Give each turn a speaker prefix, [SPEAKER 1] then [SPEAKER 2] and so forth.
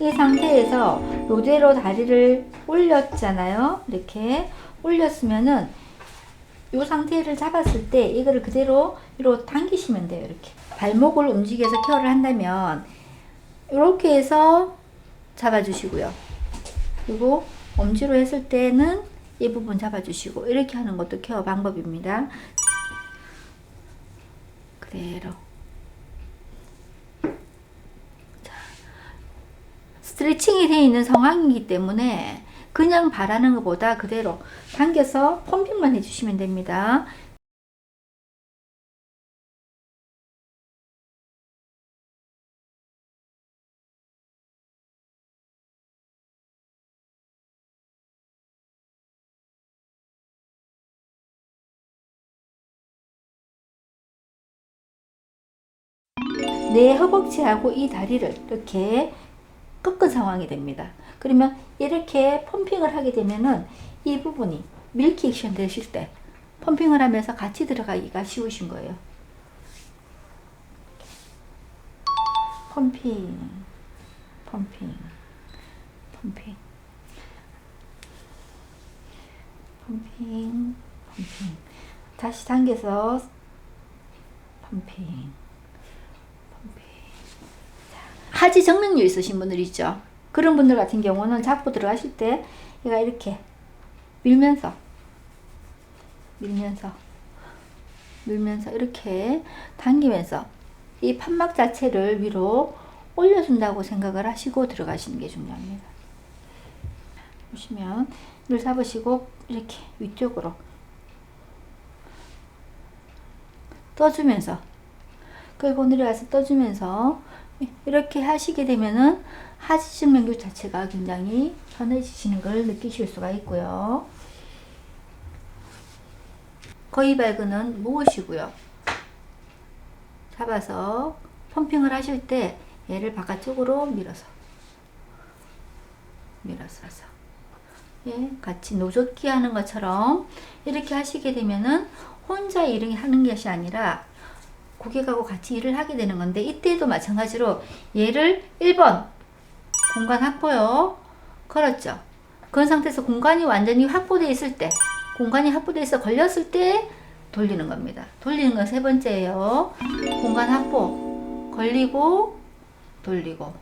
[SPEAKER 1] 이 상태에서 이대로 다리를 올렸잖아요. 이렇게 올렸으면은 이 상태를 잡았을 때 이거를 그대로 이로 당기시면 돼요. 이렇게 발목을 움직여서 케어를 한다면 이렇게 해서 잡아주시고요. 그리고 엄지로 했을 때는 이 부분 잡아주시고 이렇게 하는 것도 케어 방법입니다. 그대로 스트레칭이 되어 있는 상황이기 때문에 그냥 바라는 것보다 그대로 당겨서 펌핑만 해주시면 됩니다. 내 허벅지하고 이 다리를 이렇게 꺾은 상황이 됩니다. 그러면 이렇게 펌핑을 하게 되면은 이 부분이 밀키 액션 되실 때 펌핑을 하면서 같이 들어가기가 쉬우신 거예요. 펌핑, 펌핑, 펌핑, 펌핑, 펌핑. 다시 당겨서 펌핑. 하지 정맥류 있으신 분들 있죠. 그런 분들 같은 경우는 잡고 들어가실 때 얘가 이렇게 밀면서 밀면서 밀면서 이렇게 당기면서 이 판막 자체를 위로 올려준다고 생각을 하시고 들어가시는 게 중요합니다. 보시면 늘 잡으시고 이렇게 위쪽으로 떠주면서 끌고 내려와서 떠주면서 이렇게 하시게 되면은 하지증맥류 자체가 굉장히 편해지시는 걸 느끼실 수가 있고요. 거의 발근은 모으시고요. 잡아서 펌핑을 하실 때 얘를 바깥쪽으로 밀어서 밀어서 예, 같이 노젓기 하는 것처럼 이렇게 하시게 되면은 혼자 일을 하는 것이 아니라 고객하고 같이 일을 하게 되는 건데 이때도 마찬가지로 얘를 1번 공간 확보요. 걸었죠. 그런 상태에서 공간이 완전히 확보되어 있을 때 공간이 있어 걸렸을 때 돌리는 겁니다. 돌리는 건 세 번째예요. 공간 확보. 걸리고 돌리고